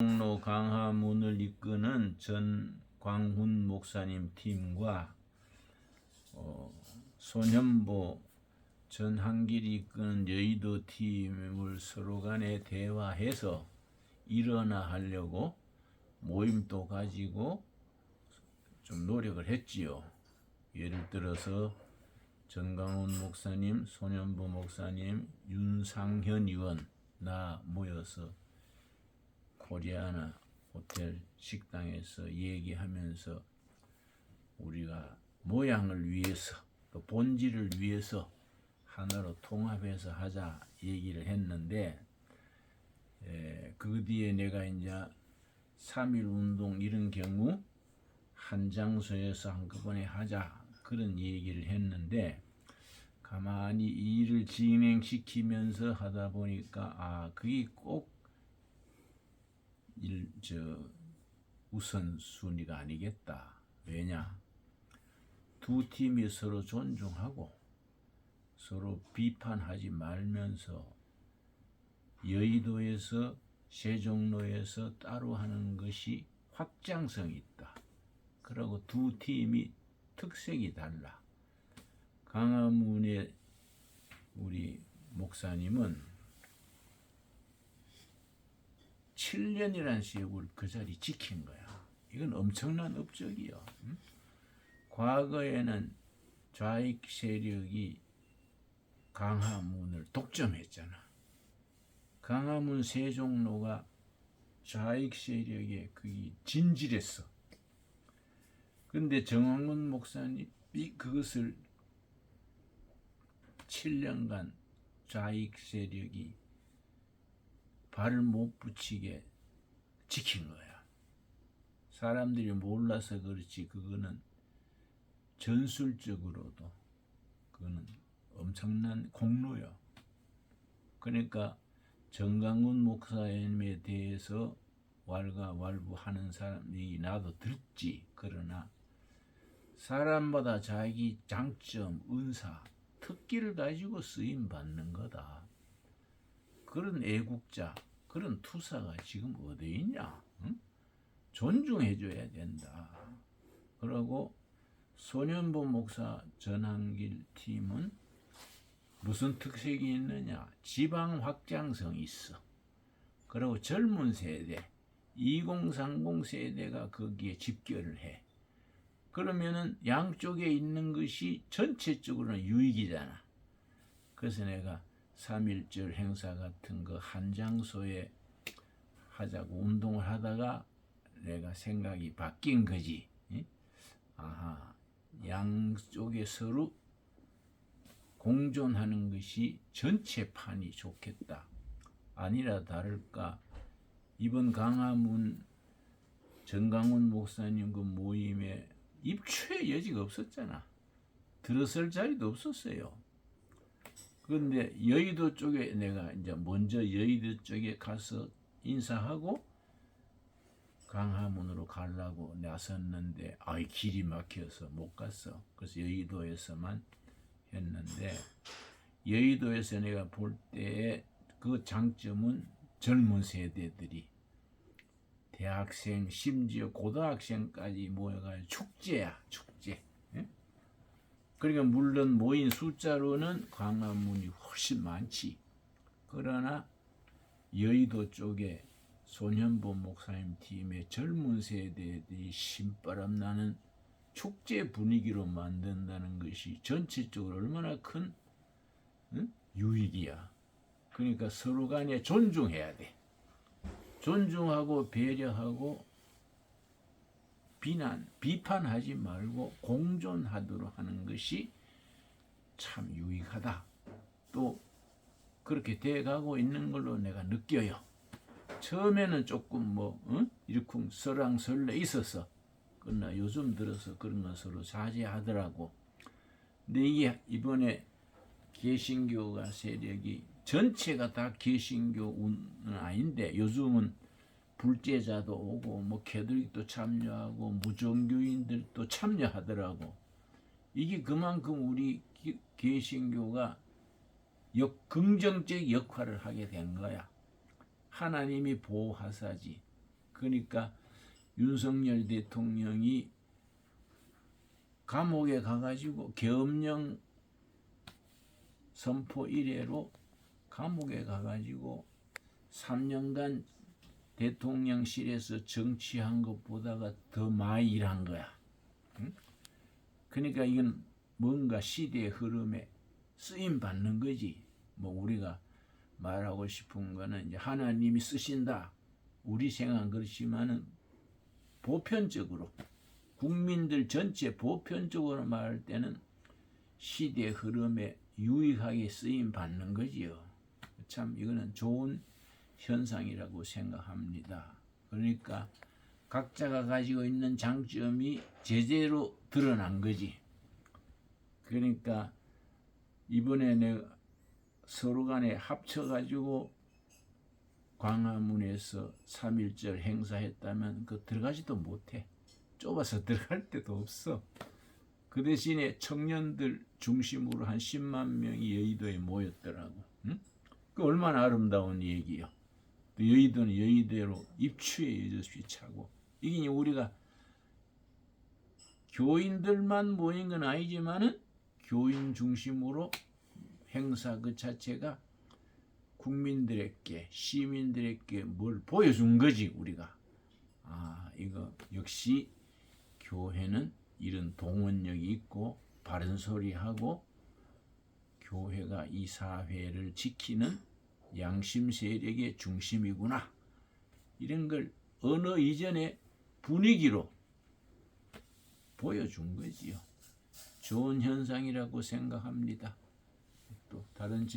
종로 강화문을 이끄는 전광훈 목사님 팀과 어, 소년보 전한길이 이끄는 여의도 팀을 서로 간에 대화해서 일어나 하려고 모임도 가지고 좀 노력을 했지요. 예를 들어서 전광훈 목사님, 소년보 목사님, 윤상현 의원 나 모여서 코리아나 호텔 식당에서 얘기하면서 우리가 모양을 위해서 또 본질을 위해서 하나로 통합해서 하자 얘기를 했는데 에, 그 뒤에 내가 이제 3.1 운동 이런 경우 한 장소에서 한꺼번에 하자 그런 얘기를 했는데 가만히 이 일을 진행시키면서 하다 보니까 아 그게 꼭 일, 저, 우선순위가 아니겠다. 왜냐? 두 팀이 서로 존중하고 서로 비판하지 말면서 여의도에서 세종로에서 따로 하는 것이 확장성이 있다. 그리고 두 팀이 특색이 달라. 강화문의 우리 목사님은 7년이라는 세월 그 자리 지킨 거야. 이건 엄청난 업적이요. 응? 과거에는 좌익 세력이 강화문을 독점했잖아. 강화문 세종로가 좌익 세력에 그게 진질했어. 근데 정황훈 목사님이 그것을 7년간 좌익 세력이 발을 못 붙이게 지킨 거야. 사람들이 몰라서 그렇지 그거는 전술적으로도 그거는 엄청난 공로요. 그러니까 정강훈 목사님에 대해서 왈가왈부하는 사람이 나도 듣지. 그러나 사람마다 자기 장점, 은사, 특기를 가지고 쓰임 받는 거다. 그런 애국자, 그런 투사가 지금 어디 있냐? 응? 존중해줘야 된다. 그러고 소년보 목사 전한길 팀은 무슨 특색이 있느냐? 지방 확장성이 있어. 그리고 젊은 세대, 2030 세대가 거기에 집결을 해. 그러면은 양쪽에 있는 것이 전체적으로는 유익이잖아. 그래서 내가 3.1절 행사 같은 거 한 장소에 하자고 운동을 하다가 내가 생각이 바뀐 거지. 응? 아하, 양쪽에 서로 공존하는 것이 전체 판이 좋겠다. 아니라 다를까 이번 강화문 정강훈 목사님 그 모임에 입추의 여지가 없었잖아. 들어설 자리도 없었어요. 그런데 여의도 쪽에 내가 이제 먼저 여의도 쪽에 가서 인사하고 강화문으로 가려고 나섰는데 아이 길이 막혀서 못 갔어. 그래서 여의도에서만 했는데 여의도에서 내가 볼 때 그 장점은 젊은 세대들이 대학생 심지어 고등학생까지 모여가지고 축제야 축제. 예? 그러니까 물론 모인 숫자로는 광화문이 훨씬 많지. 그러나 여의도 쪽에 소년보 목사님 팀의 젊은 세대들이 신바람 나는 축제 분위기로 만든다는 것이 전체적으로 얼마나 큰 응? 유익이야. 그러니까 서로 간에 존중해야 돼. 존중하고 배려하고 비난, 비판하지 말고 공존하도록 하는 것이 참 유익하다. 또 그렇게 돼가고 있는 걸로 내가 느껴요. 처음에는 조금 뭐 응? 이렇쿵 설랑설레 있었어. 그러나 요즘 들어서 그런 거 서로 자제하더라고. 근데 이게 이번에 개신교가 세력이 전체가 다 개신교는 아닌데 요즘은 불제자도 오고 뭐 캐톨릭도 참여하고 무종교인들도 참여하더라고. 이게 그만큼 우리 기- 개신교가 역, 긍정적 역할을 하게 된 거야. 하나님이 보호하사지. 그러니까 윤석열 대통령이 감옥에 가가지고 계엄령 선포 이래로 감옥에 가가지고 3년간 대통령실에서 정치한 것보다가 더 많이 일한 거야. 응? 그러니까 이건 뭔가 시대의 흐름에 쓰임 받는 거지. 뭐 우리가 말하고 싶은 거는 이제 하나님이 쓰신다. 우리 생각은 그렇지만은 보편적으로 국민들 전체 보편적으로 말할 때는 시대 흐름에 유익하게 쓰임 받는 거지요. 참 이거는 좋은 현상이라고 생각합니다. 그러니까 각자가 가지고 있는 장점이 제대로 드러난 거지. 그러니까 이번에 내가 서로 간에 합쳐가지고 광화문에서 3.1절 행사했다면 그 들어가지도 못해. 좁아서 들어갈 데도 없어. 그 대신에 청년들 중심으로 한 10만 명이 여의도에 모였더라고. 응? 그 얼마나 아름다운 얘기요. 또 여의도는 여의도로 입추에 여젓이 차고. 이게 우리가 교인들만 모인 건 아니지만은 교인 중심으로 행사 그 자체가 국민들에게 시민들에게 뭘 보여준 거지 우리가. 아 이거 역시 교회는 이런 동원력이 있고 바른 소리 하고 교회가 이 사회를 지키는 양심 세력의 중심이구나 이런 걸 어느 이전의 분위기로 보여준 거지요. 좋은 현상이라고 생각합니다. 또 다른 질